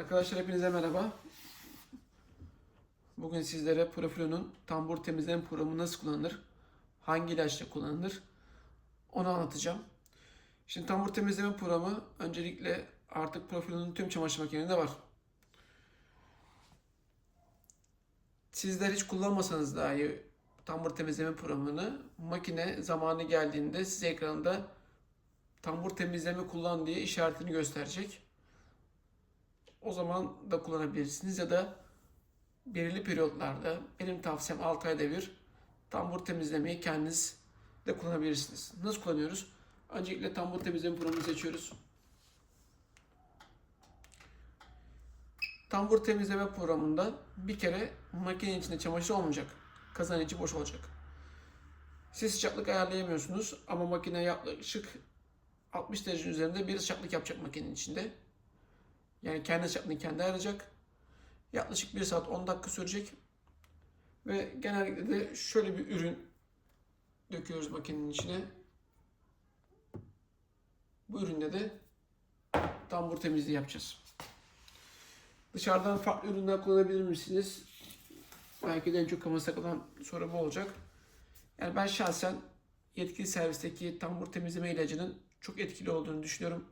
Arkadaşlar hepinize merhaba. Bugün sizlere Profilo'nun tambur temizleme programı nasıl kullanılır, hangi ilaçla kullanılır onu anlatacağım. Şimdi tambur temizleme programı öncelikle artık Profilo'nun tüm çamaşır makinelerinde var. Sizler hiç kullanmasanız dahi tambur temizleme programını makine zamanı geldiğinde size ekranda tambur temizleme kullan diye işaretini gösterecek. O zaman da kullanabilirsiniz ya da belirli periyotlarda benim tavsiyem 6 ayda bir tambur temizlemeyi kendiniz de kullanabilirsiniz. Nasıl kullanıyoruz? Öncelikle tambur temizleme programını seçiyoruz. Tambur temizleme programında bir kere makinenin içinde çamaşır olmayacak. Kazanın içi boş olacak. Siz sıcaklık ayarlayamıyorsunuz ama makine yaklaşık 60 derecenin üzerinde bir sıcaklık yapacak makinenin içinde. Yani kendi sıcaklığını kendi ayarlayacak. Yaklaşık 1 saat 10 dakika sürecek. Ve genellikle de şöyle bir ürün döküyoruz makinenin içine. Bu üründe de tambur temizliği yapacağız. Dışarıdan farklı ürünler kullanabilir misiniz? Belki de en çok kafamıza takılan soru bu olacak. Yani ben şahsen yetkili servisteki tambur temizleme ilacının çok etkili olduğunu düşünüyorum.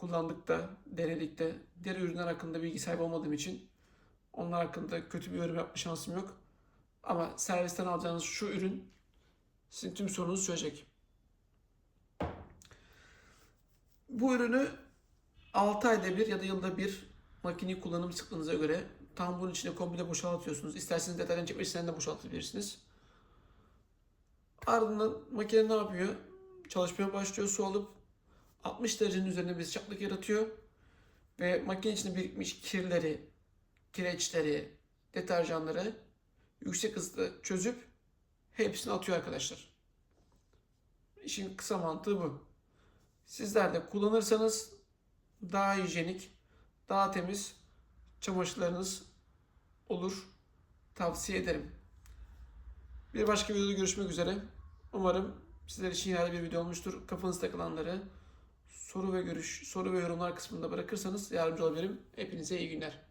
Kullandık da, denedik de. Diğer ürünler hakkında bilgi sahibi olmadığım için onlar hakkında kötü bir yorum yapma şansım yok. Ama servisten alacağınız şu ürün sizin tüm sorunuzu çözecek. Bu ürünü 6 ayda bir ya da yılda bir makineyi kullanım sıklığınıza göre tamburun içine komple boşaltıyorsunuz. İsterseniz deterjan çekmecisinden de boşaltabilirsiniz. Ardından makine ne yapıyor? Çalışmaya başlıyor su alıp 60 derecenin üzerinde bir sıcaklık yaratıyor. Ve makine içinde birikmiş kirleri, kireçleri, deterjanları yüksek hızda çözüp hepsini atıyor arkadaşlar. İşin kısa mantığı bu. Sizler de kullanırsanız daha hijyenik, daha temiz çamaşırlarınız olur. Tavsiye ederim. Bir başka videoda görüşmek üzere. Umarım sizler için yararlı bir video olmuştur. Kafanızda takılanları soru ve görüş, soru ve yorumlar kısmında bırakırsanız yardımcı olabilirim. Hepinize iyi günler.